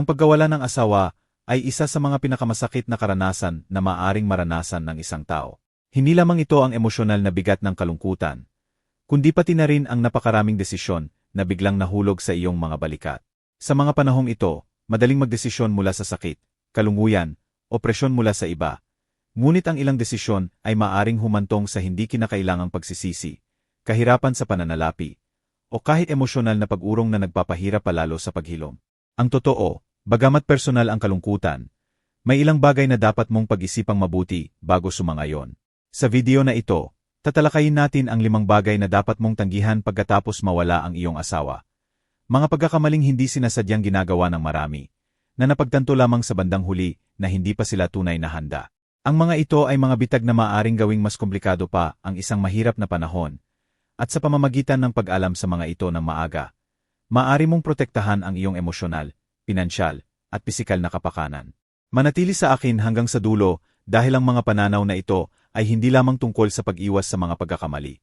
Ang pagkawala ng asawa ay isa sa mga pinakamasakit na karanasan na maaring maranasan ng isang tao. Hindi lamang ito ang emosyonal na bigat ng kalungkutan, kundi pati na rin ang napakaraming desisyon na biglang nahulog sa iyong mga balikat. Sa mga panahong ito, madaling magdesisyon mula sa sakit, kalunguyan, o presyon mula sa iba. Ngunit ang ilang desisyon ay maaring humantong sa hindi kinakailangang pagsisisi, kahirapan sa pananalapi, o kahit emosyonal na pag-urong na nagpapahirap palalo sa paghilom. Ang totoo, bagamat personal ang kalungkutan, may ilang bagay na dapat mong pag-isipang mabuti bago sumangayon. Sa video na ito, tatalakayin natin ang limang bagay na dapat mong tanggihan pagkatapos mawala ang iyong asawa. Mga pagkakamaling hindi sinasadyang ginagawa ng marami, na napagtanto lamang sa bandang huli na hindi pa sila tunay na handa. Ang mga ito ay mga bitag na maaring gawing mas komplikado pa ang isang mahirap na panahon, at sa pamamagitan ng pag-alam sa mga ito ng maaga, Maari mong protektahan ang iyong emosyonal, pinansyal, at pisikal na kapakanan. Manatili sa akin hanggang sa dulo dahil ang mga pananaw na ito ay hindi lamang tungkol sa pag-iwas sa mga pagkakamali,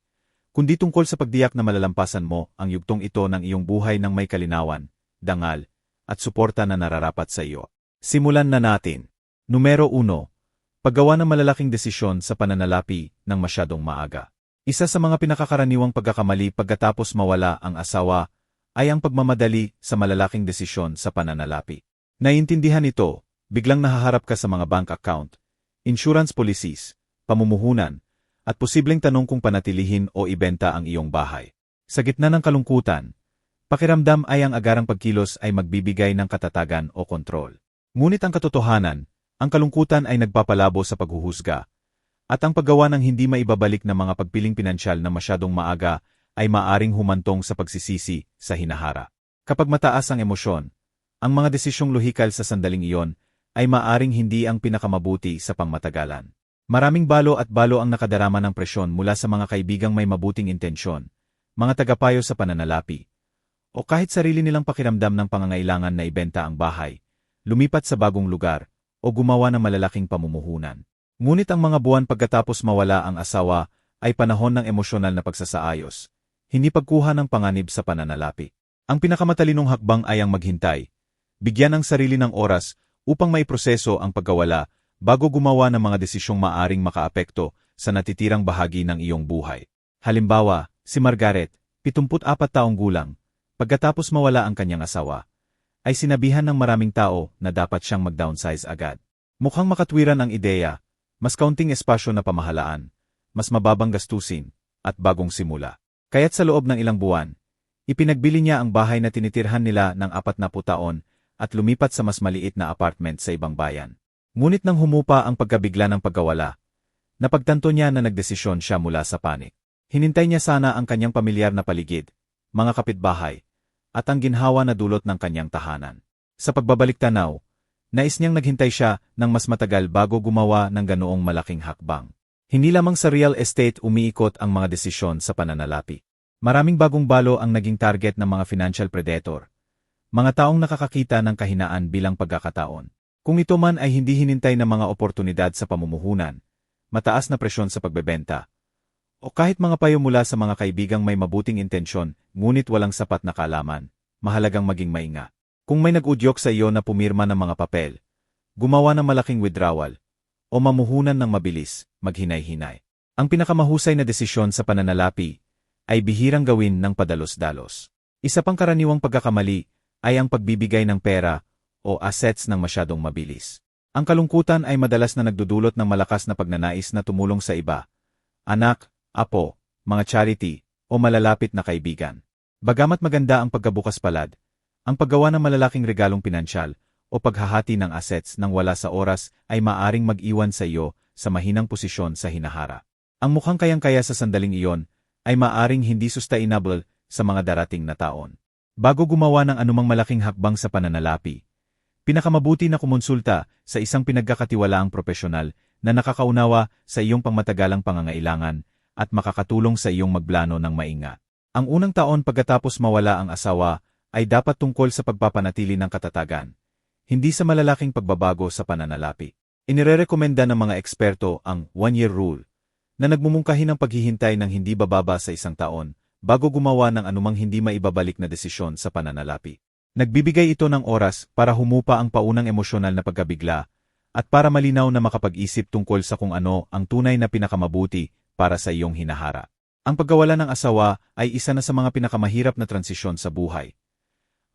kundi tungkol sa pagdiyak na malalampasan mo ang yugtong ito ng iyong buhay ng may kalinawan, dangal, at suporta na nararapat sa iyo. Simulan na natin. Numero 1. Paggawa ng malalaking desisyon sa pananalapi ng masyadong maaga. Isa sa mga pinakakaraniwang pagkakamali pagkatapos mawala ang asawa ay ang pagmamadali sa malalaking desisyon sa pananalapi. Naiintindihan ito, biglang nahaharap ka sa mga bank account, insurance policies, pamumuhunan, at posibleng tanong kung panatilihin o ibenta ang iyong bahay. Sa gitna ng kalungkutan, pakiramdam ay ang agarang pagkilos ay magbibigay ng katatagan o kontrol. Ngunit ang katotohanan, ang kalungkutan ay nagpapalabo sa paghuhusga, at ang paggawa ng hindi maibabalik na mga pagpiling pinansyal na masyadong maaga ay maaring humantong sa pagsisisi sa hinahara. Kapag mataas ang emosyon, ang mga desisyong lohikal sa sandaling iyon ay maaring hindi ang pinakamabuti sa pangmatagalan. Maraming balo at balo ang nakadarama ng presyon mula sa mga kaibigang may mabuting intensyon, mga tagapayo sa pananalapi, o kahit sarili nilang pakiramdam ng pangangailangan na ibenta ang bahay, lumipat sa bagong lugar, o gumawa ng malalaking pamumuhunan. Ngunit ang mga buwan pagkatapos mawala ang asawa ay panahon ng emosyonal na pagsasaayos, hindi pagkuha ng panganib sa pananalapi. Ang pinakamatalinong hakbang ay ang maghintay, bigyan ng sarili ng oras upang maiproseso ang pagkawala bago gumawa ng mga desisyong maaring makaapekto sa natitirang bahagi ng iyong buhay. Halimbawa, si Margaret, 74 taong gulang, pagkatapos mawala ang kanyang asawa, ay sinabihan ng maraming tao na dapat siyang mag-downsize agad. Mukhang makatwiran ang ideya, mas kaunting espasyo na pamahalaan, mas mababang gastusin, at bagong simula. Kaya't sa loob ng ilang buwan, ipinagbili niya ang bahay na tinitirhan nila ng apat na taon at lumipat sa mas maliit na apartment sa ibang bayan. Ngunit nang humupa ang pagkabigla ng pagkawala, napagtanto niya na nagdesisyon siya mula sa panik. Hinintay niya sana ang kanyang pamilyar na paligid, mga kapitbahay, at ang ginhawa na dulot ng kanyang tahanan. Sa pagbabalik tanaw, nais niyang naghintay siya ng mas matagal bago gumawa ng ganoong malaking hakbang. Hindi lamang sa real estate umiikot ang mga desisyon sa pananalapi. Maraming bagong balo ang naging target ng mga financial predator. Mga taong nakakakita ng kahinaan bilang pagkakataon. Kung ito man ay hindi hinintay ng mga oportunidad sa pamumuhunan, mataas na presyon sa pagbebenta, o kahit mga payo mula sa mga kaibigang may mabuting intensyon ngunit walang sapat na kalaman, mahalagang maging mainga. Kung may nag-udyok sa iyo na pumirma ng mga papel, gumawa ng malaking withdrawal, o mamuhunan ng mabilis, maghinay-hinay. Ang pinakamahusay na desisyon sa pananalapi ay bihirang gawin ng padalos-dalos. Isa pang karaniwang pagkakamali ay ang pagbibigay ng pera o assets ng masyadong mabilis. Ang kalungkutan ay madalas na nagdudulot ng malakas na pagnanais na tumulong sa iba, anak, apo, mga charity, o malalapit na kaibigan. Bagamat maganda ang pagkabukas palad, ang paggawa ng malalaking regalong pinansyal o paghahati ng assets nang wala sa oras ay maaring mag-iwan sa iyo sa mahinang posisyon sa hinahara. Ang mukhang kayang-kaya sa sandaling iyon ay maaring hindi sustainable sa mga darating na taon. Bago gumawa ng anumang malaking hakbang sa pananalapi, pinakamabuti na kumonsulta sa isang pinagkakatiwalaang profesional na nakakaunawa sa iyong pangmatagalang pangangailangan at makakatulong sa iyong magplano ng maingat. Ang unang taon pagkatapos mawala ang asawa ay dapat tungkol sa pagpapanatili ng katatagan, hindi sa malalaking pagbabago sa pananalapi. Inirerekomenda ng mga eksperto ang one-year rule, na nagmumungkahi ng paghihintay ng hindi bababa sa isang taon bago gumawa ng anumang hindi maibabalik na desisyon sa pananalapi. Nagbibigay ito ng oras para humupa ang paunang emosyonal na pagkabigla at para malinaw na makapag-isip tungkol sa kung ano ang tunay na pinakamabuti para sa iyong hinahara. Ang pagkawala ng asawa ay isa na sa mga pinakamahirap na transisyon sa buhay.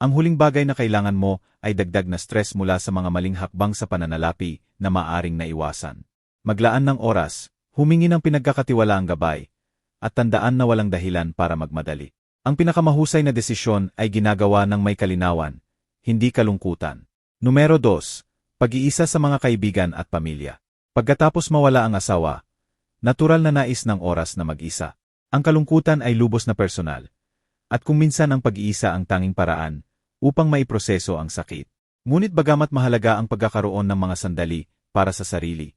Ang huling bagay na kailangan mo ay dagdag na stress mula sa mga maling hakbang sa pananalapi na maaring naiwasan. Maglaan ng oras, humingi ng pinagkakatiwalaang gabay, at tandaan na walang dahilan para magmadali. Ang pinakamahusay na desisyon ay ginagawa ng may kalinawan, hindi kalungkutan. Numero 2. Pag-iisa sa mga kaibigan at pamilya. Pagkatapos mawala ang asawa, natural na nais ng oras na mag-isa. Ang kalungkutan ay lubos na personal. At kung minsan ang pag-iisa ang tanging paraan upang maiproseso ang sakit. Ngunit bagamat mahalaga ang pagkakaroon ng mga sandali para sa sarili,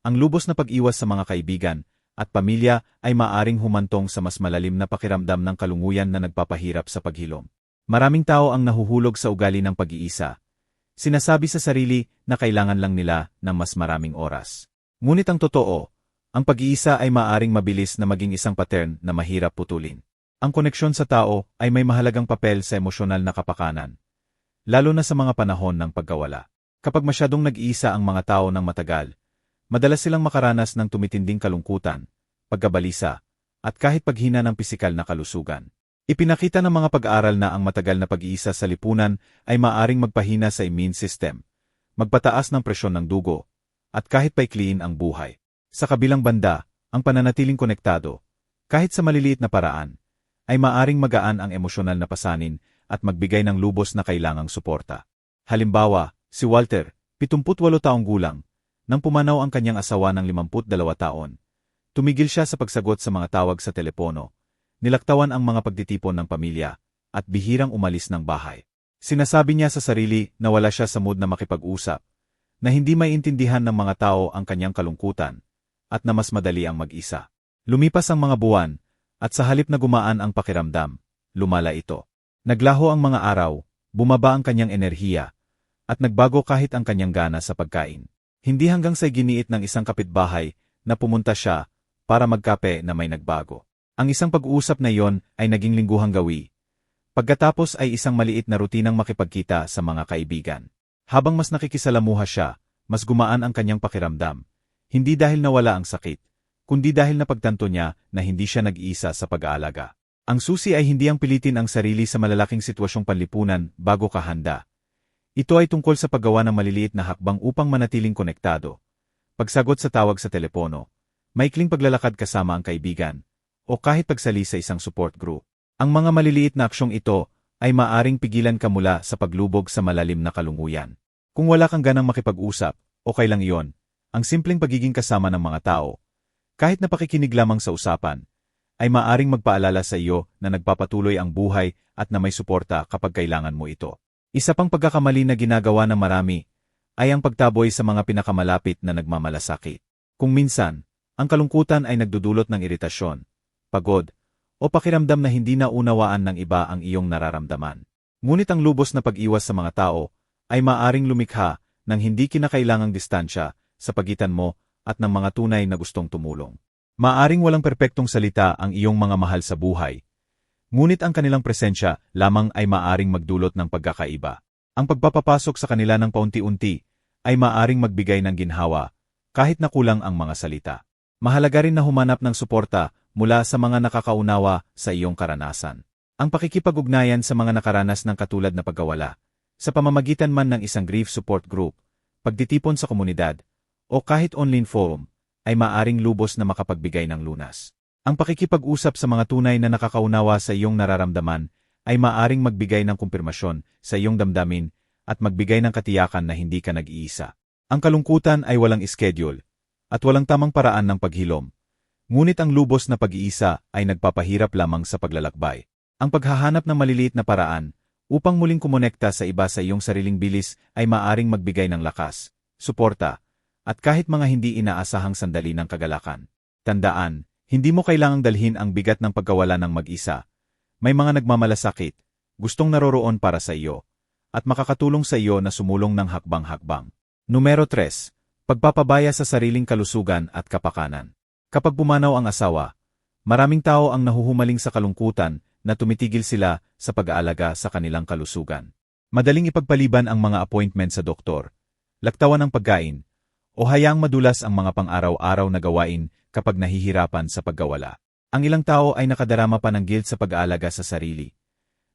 ang lubos na pag-iwas sa mga kaibigan at pamilya ay maaring humantong sa mas malalim na pakiramdam ng kalunguyan na nagpapahirap sa paghilom. Maraming tao ang nahuhulog sa ugali ng pag-iisa. Sinasabi sa sarili na kailangan lang nila ng mas maraming oras. Ngunit ang totoo, ang pag-iisa ay maaring mabilis na maging isang pattern na mahirap putulin. Ang koneksyon sa tao ay may mahalagang papel sa emosyonal na kapakanan, lalo na sa mga panahon ng pagkawala. Kapag masyadong nag-iisa ang mga tao ng matagal, Madalas silang makaranas ng tumitinding kalungkutan, pagkabalisa, at kahit paghina ng pisikal na kalusugan. Ipinakita ng mga pag-aaral na ang matagal na pag-iisa sa lipunan ay maaring magpahina sa immune system, magpataas ng presyon ng dugo, at kahit paikliin ang buhay. Sa kabilang banda, ang pananatiling konektado, kahit sa maliliit na paraan, ay maaring magaan ang emosyonal na pasanin at magbigay ng lubos na kailangang suporta. Halimbawa, si Walter, 78 taong gulang, nang pumanaw ang kanyang asawa ng 52 taon. Tumigil siya sa pagsagot sa mga tawag sa telepono. Nilaktawan ang mga pagtitipon ng pamilya, at bihirang umalis ng bahay. Sinasabi niya sa sarili na wala siya sa mood na makipag-usap, na hindi maintindihan ng mga tao ang kanyang kalungkutan, at na mas madali ang mag-isa. Lumipas ang mga buwan, at sa halip na gumaan ang pakiramdam, lumala ito. Naglaho ang mga araw, bumaba ang kanyang enerhiya, at nagbago kahit ang kanyang gana sa pagkain. Hindi hanggang sa giniit ng isang kapitbahay na pumunta siya para magkape na may nagbago. Ang isang pag-uusap na iyon ay naging lingguhang gawi. Pagkatapos ay isang maliit na rutinang makipagkita sa mga kaibigan. Habang mas nakikisalamuha siya, mas gumaan ang kanyang pakiramdam. Hindi dahil nawala ang sakit, kundi dahil napagtanto niya na hindi siya nag-iisa sa pag-aalaga. Ang susi ay hindi ang pilitin ang sarili sa malalaking sitwasyong panlipunan bago ka handa, ito ay tungkol sa paggawa ng maliliit na hakbang upang manatiling konektado. Pagsagot sa tawag sa telepono, maikling paglalakad kasama ang kaibigan, o kahit pagsali sa isang support group. Ang mga maliliit na aksyong ito ay maaring pigilan ka mula sa paglubog sa malalim na kalunguyan. Kung wala kang ganang makipag-usap, okay lang iyon. Ang simpleng pagiging kasama ng mga tao, kahit napakikinig lamang sa usapan, ay maaring magpaalala sa iyo na nagpapatuloy ang buhay at na may suporta kapag kailangan mo ito. Isa pang pagkakamali na ginagawa ng marami ay ang pagtaboy sa mga pinakamalapit na nagmamalasakit. Kung minsan, ang kalungkutan ay nagdudulot ng iritasyon, pagod, o pakiramdam na hindi na unawaan ng iba ang iyong nararamdaman. Ngunit ang lubos na pag-iwas sa mga tao ay maaring lumikha ng hindi kinakailangang distansya sa pagitan mo at ng mga tunay na gustong tumulong. Maaring walang perpektong salita ang iyong mga mahal sa buhay, Ngunit ang kanilang presensya lamang ay maaring magdulot ng pagkakaiba. Ang pagpapapasok sa kanila ng paunti-unti ay maaring magbigay ng ginhawa, kahit na kulang ang mga salita. Mahalaga rin na humanap ng suporta mula sa mga nakakaunawa sa iyong karanasan. Ang pakikipag-ugnayan sa mga nakaranas ng katulad na pagkawala, sa pamamagitan man ng isang grief support group, pagtitipon sa komunidad, o kahit online forum, ay maaring lubos na makapagbigay ng lunas. Ang pakikipag-usap sa mga tunay na nakakaunawa sa iyong nararamdaman ay maaring magbigay ng kumpirmasyon sa iyong damdamin at magbigay ng katiyakan na hindi ka nag-iisa. Ang kalungkutan ay walang schedule at walang tamang paraan ng paghilom. Ngunit ang lubos na pag-iisa ay nagpapahirap lamang sa paglalakbay. Ang paghahanap ng maliliit na paraan upang muling kumonekta sa iba sa iyong sariling bilis ay maaring magbigay ng lakas, suporta, at kahit mga hindi inaasahang sandali ng kagalakan. Tandaan, hindi mo kailangang dalhin ang bigat ng pagkawala ng mag-isa. May mga nagmamalasakit, gustong naroroon para sa iyo, at makakatulong sa iyo na sumulong ng hakbang-hakbang. Numero 3. Pagpapabaya sa sariling kalusugan at kapakanan. Kapag pumanaw ang asawa, maraming tao ang nahuhumaling sa kalungkutan na tumitigil sila sa pag-aalaga sa kanilang kalusugan. Madaling ipagpaliban ang mga appointment sa doktor, laktawan ng pagkain, o hayaang madulas ang mga pang-araw-araw na gawain kapag nahihirapan sa paggawala. Ang ilang tao ay nakadarama pa ng guilt sa pag-aalaga sa sarili,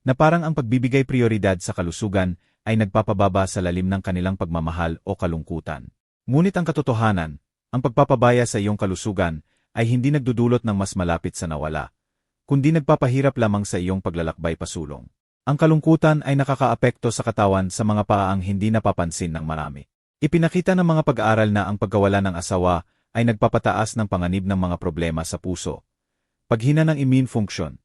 na parang ang pagbibigay prioridad sa kalusugan ay nagpapababa sa lalim ng kanilang pagmamahal o kalungkutan. Ngunit ang katotohanan, ang pagpapabaya sa iyong kalusugan ay hindi nagdudulot ng mas malapit sa nawala, kundi nagpapahirap lamang sa iyong paglalakbay pasulong. Ang kalungkutan ay nakakaapekto sa katawan sa mga paang hindi napapansin ng marami. Ipinakita ng mga pag-aaral na ang pagkawala ng asawa ay nagpapataas ng panganib ng mga problema sa puso, paghina ng immune function,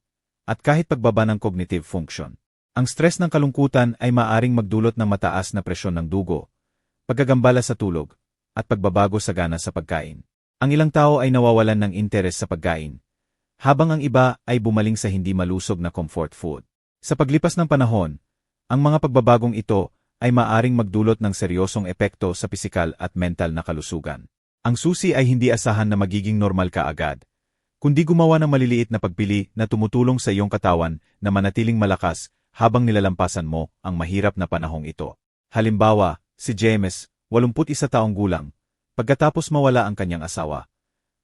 at kahit pagbaba ng cognitive function. Ang stress ng kalungkutan ay maaring magdulot ng mataas na presyon ng dugo, pagkagambala sa tulog, at pagbabago sa gana sa pagkain. Ang ilang tao ay nawawalan ng interes sa pagkain, habang ang iba ay bumaling sa hindi malusog na comfort food. Sa paglipas ng panahon, ang mga pagbabagong ito ay maaring magdulot ng seryosong epekto sa pisikal at mental na kalusugan. Ang susi ay hindi asahan na magiging normal ka agad, kundi gumawa ng maliliit na pagpili na tumutulong sa iyong katawan na manatiling malakas habang nilalampasan mo ang mahirap na panahong ito. Halimbawa, si James, 81 taong gulang, pagkatapos mawala ang kanyang asawa,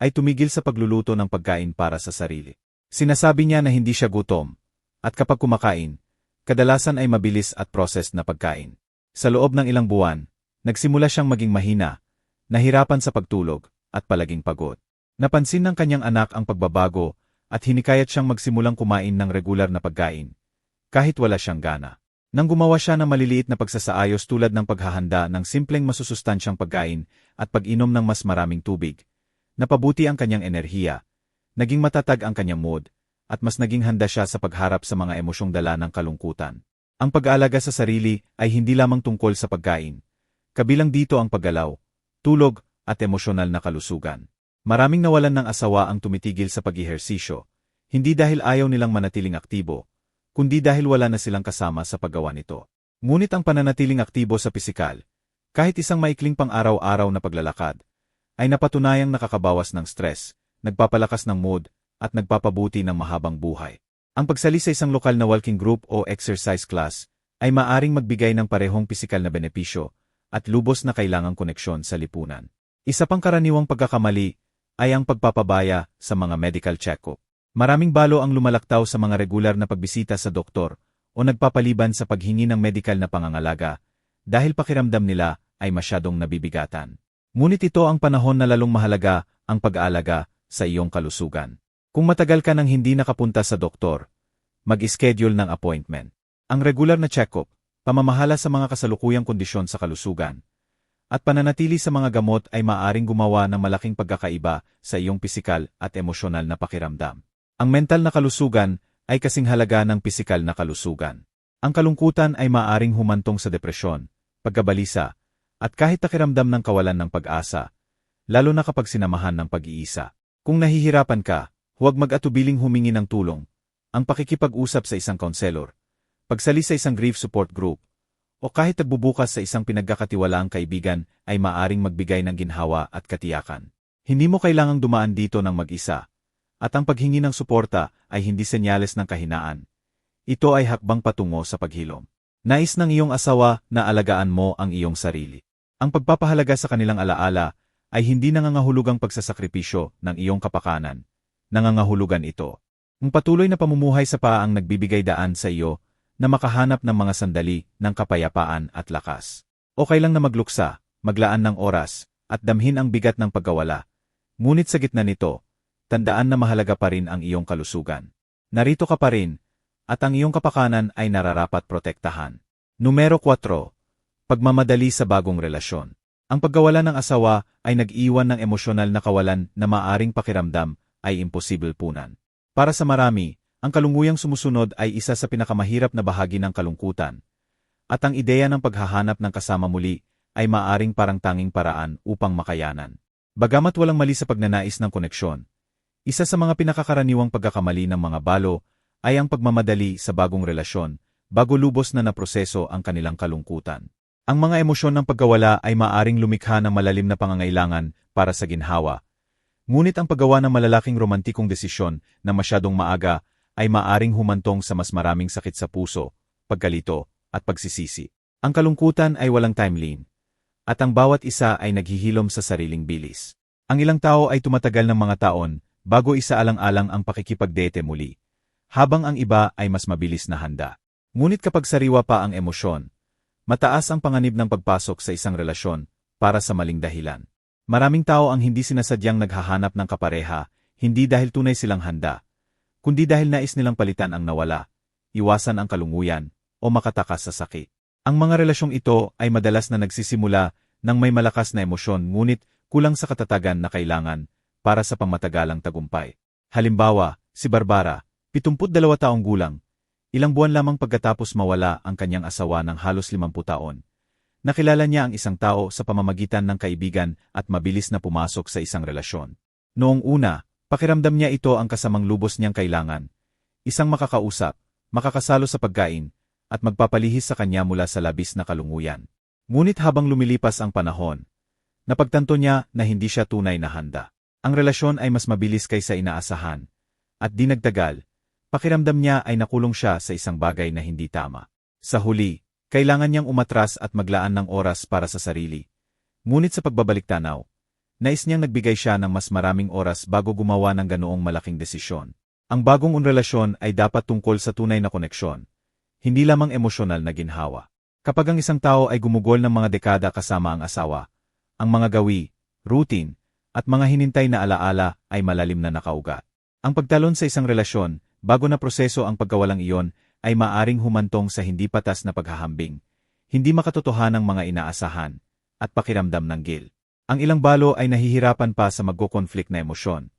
ay tumigil sa pagluluto ng pagkain para sa sarili. Sinasabi niya na hindi siya gutom, at kapag kumakain, kadalasan ay mabilis at processed na pagkain. Sa loob ng ilang buwan, nagsimula siyang maging mahina, nahirapan sa pagtulog, at palaging pagod. Napansin ng kanyang anak ang pagbabago at hinikayat siyang magsimulang kumain ng regular na pagkain, kahit wala siyang gana. Nang gumawa siya ng maliliit na pagsasaayos tulad ng paghahanda ng simpleng masusustansyang pagkain at pag-inom ng mas maraming tubig, napabuti ang kanyang enerhiya, naging matatag ang kanyang mood, at mas naging handa siya sa pagharap sa mga emosyong dala ng kalungkutan. Ang pag-aalaga sa sarili ay hindi lamang tungkol sa pagkain. Kabilang dito ang paggalaw, tulog, at emosyonal na kalusugan. Maraming nawalan ng asawa ang tumitigil sa pag-ihersisyo, hindi dahil ayaw nilang manatiling aktibo, kundi dahil wala na silang kasama sa paggawa nito. Ngunit ang pananatiling aktibo sa pisikal, kahit isang maikling pang-araw-araw na paglalakad, ay napatunayang nakakabawas ng stress, nagpapalakas ng mood, at nagpapabuti ng mahabang buhay. Ang pagsali sa isang lokal na walking group o exercise class ay maaring magbigay ng parehong pisikal na benepisyo at lubos na kailangang koneksyon sa lipunan. Isa pang karaniwang pagkakamali ay ang pagpapabaya sa mga medical check-up. Maraming balo ang lumalaktaw sa mga regular na pagbisita sa doktor o nagpapaliban sa paghingi ng medical na pangangalaga dahil pakiramdam nila ay masyadong nabibigatan. Ngunit ito ang panahon na lalong mahalaga ang pag-aalaga sa iyong kalusugan. Kung matagal ka nang hindi nakapunta sa doktor, mag-schedule ng appointment. Ang regular na check-up, pamamahala sa mga kasalukuyang kondisyon sa kalusugan, at pananatili sa mga gamot ay maaring gumawa ng malaking pagkakaiba sa iyong pisikal at emosyonal na pakiramdam. Ang mental na kalusugan ay kasing halaga ng pisikal na kalusugan. Ang kalungkutan ay maaring humantong sa depresyon, pagkabalisa, at kahit takiramdam ng kawalan ng pag-asa, lalo na kapag sinamahan ng pag-iisa. Kung nahihirapan ka, Huwag mag-atubiling humingi ng tulong. Ang pakikipag-usap sa isang konselor, pagsali sa isang grief support group, o kahit nagbubukas sa isang pinagkakatiwalaang kaibigan ay maaring magbigay ng ginhawa at katiyakan. Hindi mo kailangang dumaan dito ng mag-isa. At ang paghingi ng suporta ay hindi senyales ng kahinaan. Ito ay hakbang patungo sa paghilom. Nais ng iyong asawa na alagaan mo ang iyong sarili. Ang pagpapahalaga sa kanilang alaala ay hindi nangangahulugang pagsasakripisyo ng iyong kapakanan, nangangahulugan ito. Ang patuloy na pamumuhay sa paang nagbibigay daan sa iyo na makahanap ng mga sandali ng kapayapaan at lakas. Okay lang na magluksa, maglaan ng oras, at damhin ang bigat ng pagkawala. Ngunit sa gitna nito, tandaan na mahalaga pa rin ang iyong kalusugan. Narito ka pa rin, at ang iyong kapakanan ay nararapat protektahan. Numero 4. Pagmamadali sa bagong relasyon. Ang pagkawala ng asawa ay nag-iwan ng emosyonal na kawalan na maaring pakiramdam ay imposible punan. Para sa marami, ang kalunguyang sumusunod ay isa sa pinakamahirap na bahagi ng kalungkutan. At ang ideya ng paghahanap ng kasama muli ay maaring parang tanging paraan upang makayanan. Bagamat walang mali sa pagnanais ng koneksyon, isa sa mga pinakakaraniwang pagkakamali ng mga balo ay ang pagmamadali sa bagong relasyon bago lubos na naproseso ang kanilang kalungkutan. Ang mga emosyon ng pagkawala ay maaring lumikha ng malalim na pangangailangan para sa ginhawa, Ngunit ang paggawa ng malalaking romantikong desisyon na masyadong maaga ay maaring humantong sa mas maraming sakit sa puso, pagkalito, at pagsisisi. Ang kalungkutan ay walang timeline, at ang bawat isa ay naghihilom sa sariling bilis. Ang ilang tao ay tumatagal ng mga taon bago isaalang-alang ang pakikipagdete muli, habang ang iba ay mas mabilis na handa. Ngunit kapag sariwa pa ang emosyon, mataas ang panganib ng pagpasok sa isang relasyon para sa maling dahilan. Maraming tao ang hindi sinasadyang naghahanap ng kapareha, hindi dahil tunay silang handa, kundi dahil nais nilang palitan ang nawala, iwasan ang kalunguyan, o makatakas sa sakit. Ang mga relasyong ito ay madalas na nagsisimula ng may malakas na emosyon ngunit kulang sa katatagan na kailangan para sa pangmatagalang tagumpay. Halimbawa, si Barbara, 72 taong gulang, ilang buwan lamang pagkatapos mawala ang kanyang asawa ng halos 50 taon. Nakilala niya ang isang tao sa pamamagitan ng kaibigan at mabilis na pumasok sa isang relasyon. Noong una, pakiramdam niya ito ang kasamang lubos niyang kailangan. Isang makakausap, makakasalo sa pagkain, at magpapalihis sa kanya mula sa labis na kalunguyan. Ngunit habang lumilipas ang panahon, napagtanto niya na hindi siya tunay na handa. Ang relasyon ay mas mabilis kaysa inaasahan, at di nagtagal, pakiramdam niya ay nakulong siya sa isang bagay na hindi tama. Sa huli, kailangan niyang umatras at maglaan ng oras para sa sarili. Ngunit sa pagbabalik tanaw, nais niyang nagbigay siya ng mas maraming oras bago gumawa ng ganoong malaking desisyon. Ang bagong unrelasyon ay dapat tungkol sa tunay na koneksyon, hindi lamang emosyonal na ginhawa. Kapag ang isang tao ay gumugol ng mga dekada kasama ang asawa, ang mga gawi, routine, at mga hinintay na alaala ay malalim na nakaugat. Ang pagtalon sa isang relasyon, bago na proseso ang pagkawalang iyon, ay maaring humantong sa hindi patas na paghahambing, hindi makatotohanang mga inaasahan, at pakiramdam ng gil. Ang ilang balo ay nahihirapan pa sa magko-conflict na emosyon.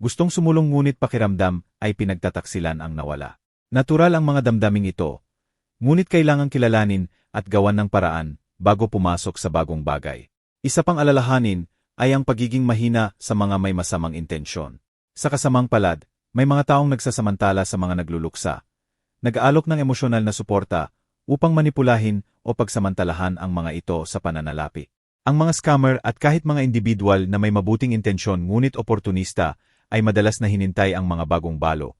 Gustong sumulong ngunit pakiramdam ay pinagtataksilan ang nawala. Natural ang mga damdaming ito, ngunit kailangang kilalanin at gawan ng paraan bago pumasok sa bagong bagay. Isa pang alalahanin ay ang pagiging mahina sa mga may masamang intensyon. Sa kasamang palad, may mga taong nagsasamantala sa mga nagluluksa. Nag-aalok ng emosyonal na suporta upang manipulahin o pagsamantalahan ang mga ito sa pananalapi. Ang mga scammer at kahit mga individual na may mabuting intensyon ngunit oportunista ay madalas na hinintay ang mga bagong balo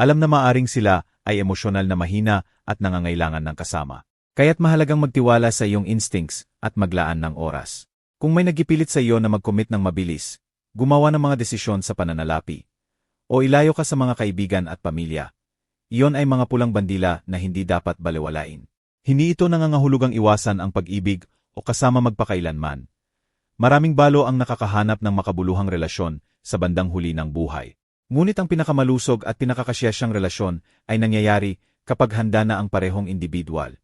alam na maaring sila ay emosyonal na mahina at nangangailangan ng kasama. Kaya't mahalagang magtiwala sa iyong instincts at maglaan ng oras. Kung may nagipilit sa iyo na mag-commit ng mabilis, gumawa ng mga desisyon sa pananalapi, o ilayo ka sa mga kaibigan at pamilya, iyon ay mga pulang bandila na hindi dapat balewalain. Hindi ito nangangahulugang iwasan ang pag-ibig o kasama magpakailanman. Maraming balo ang nakakahanap ng makabuluhang relasyon sa bandang huli ng buhay. Ngunit ang pinakamalusog at pinakakasyasyang relasyon ay nangyayari kapag handa na ang parehong individual.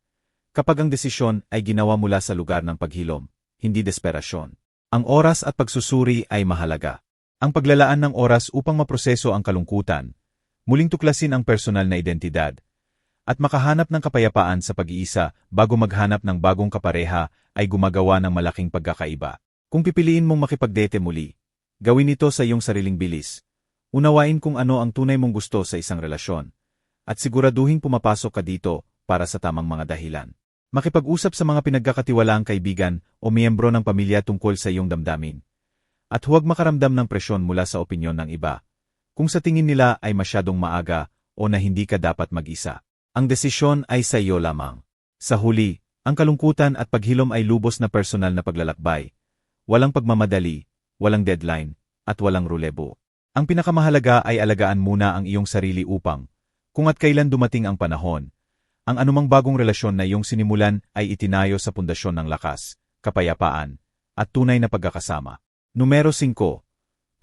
Kapag ang desisyon ay ginawa mula sa lugar ng paghilom, hindi desperasyon. Ang oras at pagsusuri ay mahalaga. Ang paglalaan ng oras upang maproseso ang kalungkutan, muling tuklasin ang personal na identidad, at makahanap ng kapayapaan sa pag-iisa bago maghanap ng bagong kapareha ay gumagawa ng malaking pagkakaiba. Kung pipiliin mong makipagdete muli, gawin ito sa iyong sariling bilis, Unawain kung ano ang tunay mong gusto sa isang relasyon. At siguraduhin pumapasok ka dito para sa tamang mga dahilan. Makipag-usap sa mga pinagkakatiwalaang kaibigan o miyembro ng pamilya tungkol sa iyong damdamin. At huwag makaramdam ng presyon mula sa opinyon ng iba. Kung sa tingin nila ay masyadong maaga o na hindi ka dapat mag-isa. Ang desisyon ay sa iyo lamang. Sa huli, ang kalungkutan at paghilom ay lubos na personal na paglalakbay. Walang pagmamadali, walang deadline, at walang rulebo. Ang pinakamahalaga ay alagaan muna ang iyong sarili upang, kung at kailan dumating ang panahon, ang anumang bagong relasyon na iyong sinimulan ay itinayo sa pundasyon ng lakas, kapayapaan, at tunay na pagkakasama. Numero 5.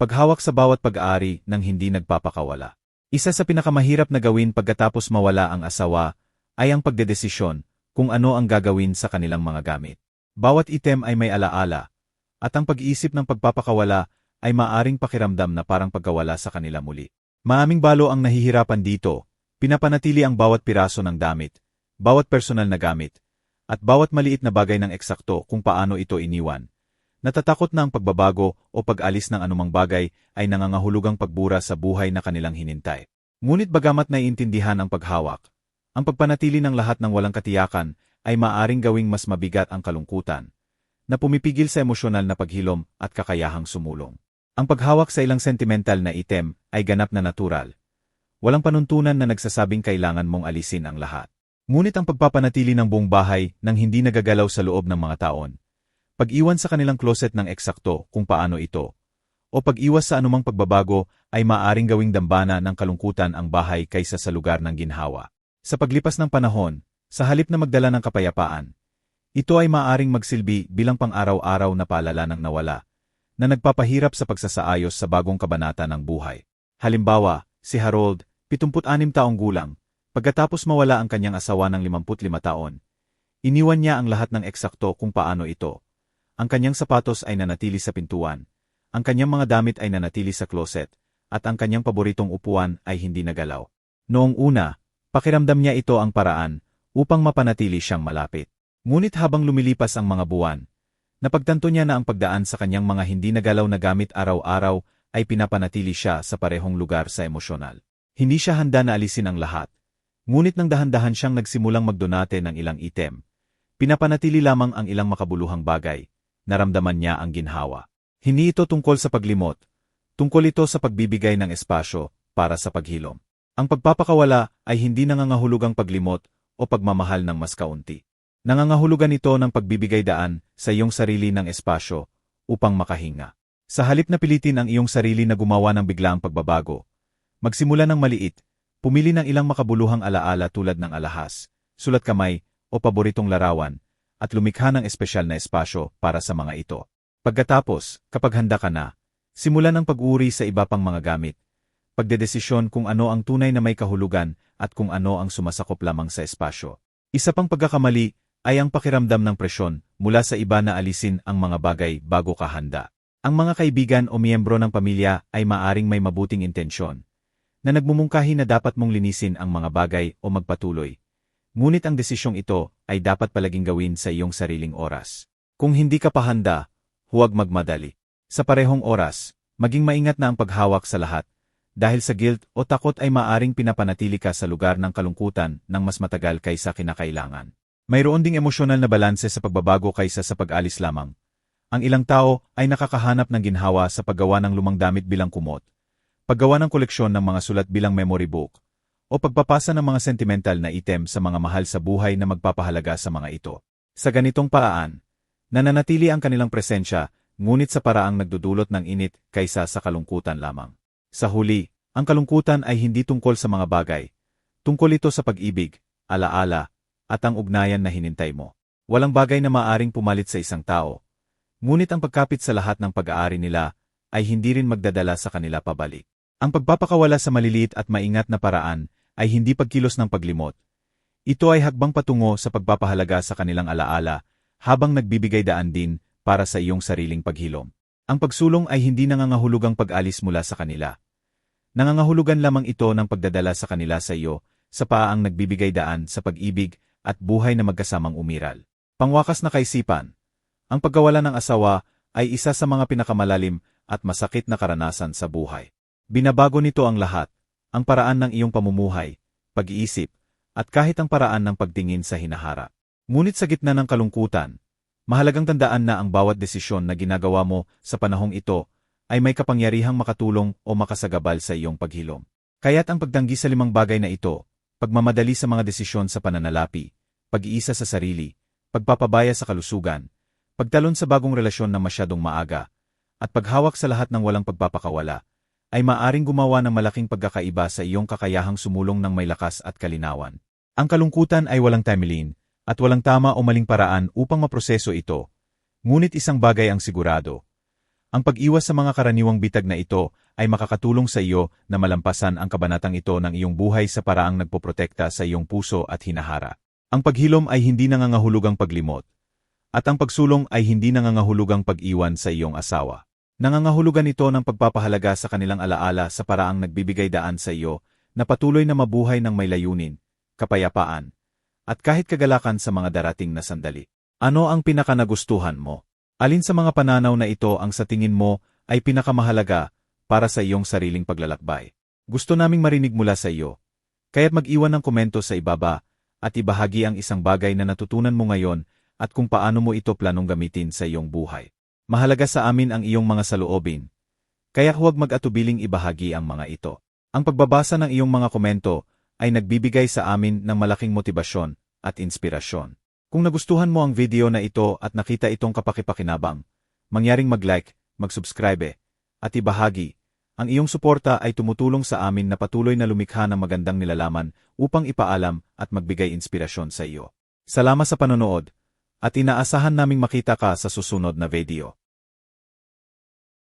Paghawak sa bawat pag-aari ng hindi nagpapakawala. Isa sa pinakamahirap na gawin pagkatapos mawala ang asawa ay ang pagdedesisyon kung ano ang gagawin sa kanilang mga gamit. Bawat item ay may alaala, at ang pag-iisip ng pagpapakawala ay maaring pakiramdam na parang pagkawala sa kanila muli. Maaming balo ang nahihirapan dito, pinapanatili ang bawat piraso ng damit, bawat personal na gamit, at bawat maliit na bagay ng eksakto kung paano ito iniwan. Natatakot na ang pagbabago o pag-alis ng anumang bagay ay nangangahulugang pagbura sa buhay na kanilang hinintay. Ngunit bagamat naiintindihan ang paghawak, ang pagpanatili ng lahat ng walang katiyakan ay maaring gawing mas mabigat ang kalungkutan, na pumipigil sa emosyonal na paghilom at kakayahang sumulong. Ang paghawak sa ilang sentimental na item ay ganap na natural. Walang panuntunan na nagsasabing kailangan mong alisin ang lahat. Ngunit ang pagpapanatili ng buong bahay nang hindi nagagalaw sa loob ng mga taon. Pag-iwan sa kanilang closet ng eksakto kung paano ito. O pag-iwas sa anumang pagbabago ay maaring gawing dambana ng kalungkutan ang bahay kaysa sa lugar ng ginhawa. Sa paglipas ng panahon, sa halip na magdala ng kapayapaan, ito ay maaring magsilbi bilang pang-araw-araw na paalala ng nawala, na nagpapahirap sa pagsasaayos sa bagong kabanata ng buhay. Halimbawa, si Harold, 76 taong gulang, Pagkatapos mawala ang kanyang asawa ng 55 taon, iniwan niya ang lahat ng eksakto kung paano ito. Ang kanyang sapatos ay nanatili sa pintuan, ang kanyang mga damit ay nanatili sa closet, at ang kanyang paboritong upuan ay hindi nagalaw. Noong una, pakiramdam niya ito ang paraan upang mapanatili siyang malapit. Ngunit habang lumilipas ang mga buwan, napagtanto niya na ang pagdaan sa kanyang mga hindi nagalaw na gamit araw-araw ay pinapanatili siya sa parehong lugar sa emosyonal. Hindi siya handa na alisin ang lahat, Ngunit nang dahan-dahan siyang nagsimulang magdonate ng ilang item, pinapanatili lamang ang ilang makabuluhang bagay, naramdaman niya ang ginhawa. Hindi ito tungkol sa paglimot, tungkol ito sa pagbibigay ng espasyo para sa paghilom. Ang pagpapakawala ay hindi nangangahulugang paglimot o pagmamahal ng mas kaunti. Nangangahulugan ito ng pagbibigay daan sa iyong sarili ng espasyo upang makahinga. Sa halip na pilitin ang iyong sarili na gumawa ng biglaang pagbabago, magsimula ng maliit Pumili ng ilang makabuluhang alaala tulad ng alahas, sulat kamay, o paboritong larawan, at lumikha ng espesyal na espasyo para sa mga ito. Pagkatapos, kapag handa ka na, simulan ang pag-uri sa iba pang mga gamit, pagdedesisyon kung ano ang tunay na may kahulugan at kung ano ang sumasakop lamang sa espasyo. Isa pang pagkakamali ay ang pakiramdam ng presyon mula sa iba na alisin ang mga bagay bago ka handa. Ang mga kaibigan o miyembro ng pamilya ay maaring may mabuting intensyon, na nagmumungkahi na dapat mong linisin ang mga bagay o magpatuloy. Ngunit ang desisyong ito ay dapat palaging gawin sa iyong sariling oras. Kung hindi ka pahanda, huwag magmadali. Sa parehong oras, maging maingat na ang paghawak sa lahat, dahil sa guilt o takot ay maaring pinapanatili ka sa lugar ng kalungkutan ng mas matagal kaysa kinakailangan. Mayroon ding emosyonal na balanse sa pagbabago kaysa sa pag-alis lamang. Ang ilang tao ay nakakahanap ng ginhawa sa paggawa ng lumang damit bilang kumot, paggawa ng koleksyon ng mga sulat bilang memory book, o pagpapasa ng mga sentimental na item sa mga mahal sa buhay na magpapahalaga sa mga ito. Sa ganitong paraan, nananatili ang kanilang presensya, ngunit sa paraang nagdudulot ng init kaysa sa kalungkutan lamang. Sa huli, ang kalungkutan ay hindi tungkol sa mga bagay. Tungkol ito sa pag-ibig, alaala, at ang ugnayan na hinintay mo. Walang bagay na maaring pumalit sa isang tao. Ngunit ang pagkapit sa lahat ng pag-aari nila ay hindi rin magdadala sa kanila pabalik. Ang pagpapakawala sa maliliit at maingat na paraan ay hindi pagkilos ng paglimot. Ito ay hagbang patungo sa pagpapahalaga sa kanilang alaala habang nagbibigay daan din para sa iyong sariling paghilom. Ang pagsulong ay hindi nangangahulugang pag-alis mula sa kanila. Nangangahulugan lamang ito ng pagdadala sa kanila sa iyo sa paang nagbibigay daan sa pag-ibig at buhay na magkasamang umiral. Pangwakas na kaisipan. Ang pagkawala ng asawa ay isa sa mga pinakamalalim at masakit na karanasan sa buhay. Binabago nito ang lahat, ang paraan ng iyong pamumuhay, pag-iisip, at kahit ang paraan ng pagtingin sa hinaharap. Ngunit sa gitna ng kalungkutan, mahalagang tandaan na ang bawat desisyon na ginagawa mo sa panahong ito ay may kapangyarihang makatulong o makasagabal sa iyong paghilom. Kaya't ang pagtanggi sa limang bagay na ito, pagmamadali sa mga desisyon sa pananalapi, pag-iisa sa sarili, pagpapabaya sa kalusugan, pagtalon sa bagong relasyon na masyadong maaga, at paghawak sa lahat ng walang pagpapakawala, ay maaring gumawa ng malaking pagkakaiba sa iyong kakayahang sumulong ng may lakas at kalinawan. Ang kalungkutan ay walang timeline, at walang tama o maling paraan upang maproseso ito. Ngunit isang bagay ang sigurado. Ang pag-iwas sa mga karaniwang bitag na ito ay makakatulong sa iyo na malampasan ang kabanatang ito ng iyong buhay sa paraang nagpoprotekta sa iyong puso at hinahara. Ang paghilom ay hindi nangangahulugang paglimot, at ang pagsulong ay hindi nangangahulugang pag-iwan sa iyong asawa. Nangangahulugan ito ng pagpapahalaga sa kanilang alaala sa paraang nagbibigay daan sa iyo na patuloy na mabuhay ng may layunin, kapayapaan, at kahit kagalakan sa mga darating na sandali. Ano ang pinakanagustuhan mo? Alin sa mga pananaw na ito ang sa tingin mo ay pinakamahalaga para sa iyong sariling paglalakbay? Gusto naming marinig mula sa iyo. Kaya't mag-iwan ng komento sa ibaba at ibahagi ang isang bagay na natutunan mo ngayon at kung paano mo ito planong gamitin sa iyong buhay. Mahalaga sa amin ang iyong mga saloobin. Kaya huwag mag-atubiling ibahagi ang mga ito. Ang pagbabasa ng iyong mga komento ay nagbibigay sa amin ng malaking motibasyon at inspirasyon. Kung nagustuhan mo ang video na ito at nakita itong kapakipakinabang, mangyaring mag-like, mag-subscribe, at ibahagi. Ang iyong suporta ay tumutulong sa amin na patuloy na lumikha ng magandang nilalaman upang ipaalam at magbigay inspirasyon sa iyo. Salamat sa panonood, at inaasahan naming makita ka sa susunod na video.